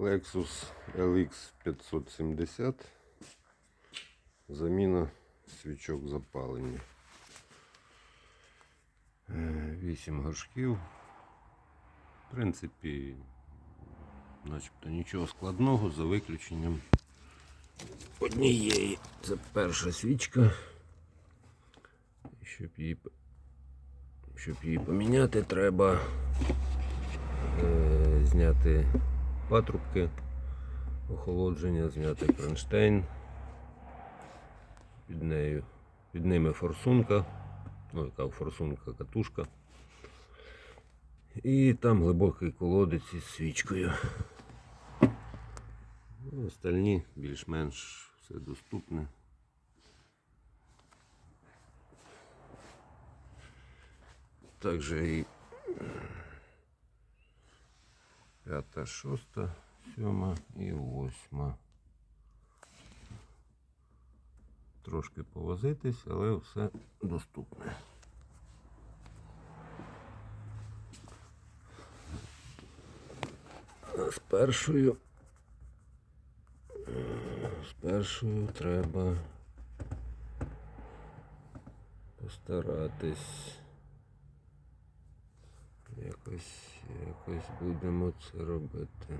Lexus LX 570. Заміна свічок запалення. 8 горшків. В принципі, начебто нічого складного за виключенням однієї. Це перша свічка. Щоб її, щоб її поміняти, треба е, зняти патрубки охолодження, зняти кронштейн. Під нею, під ними форсунка, ну яка форсунка, катушка. І там глибокий колодець із свічкою. Ну, Остальні більш-менш все доступне. Також і п'ята, шоста, сьома і восьма. Трошки повозитись, але все доступне. З першою. З першою треба постаратись. Якось, якось будемо це робити.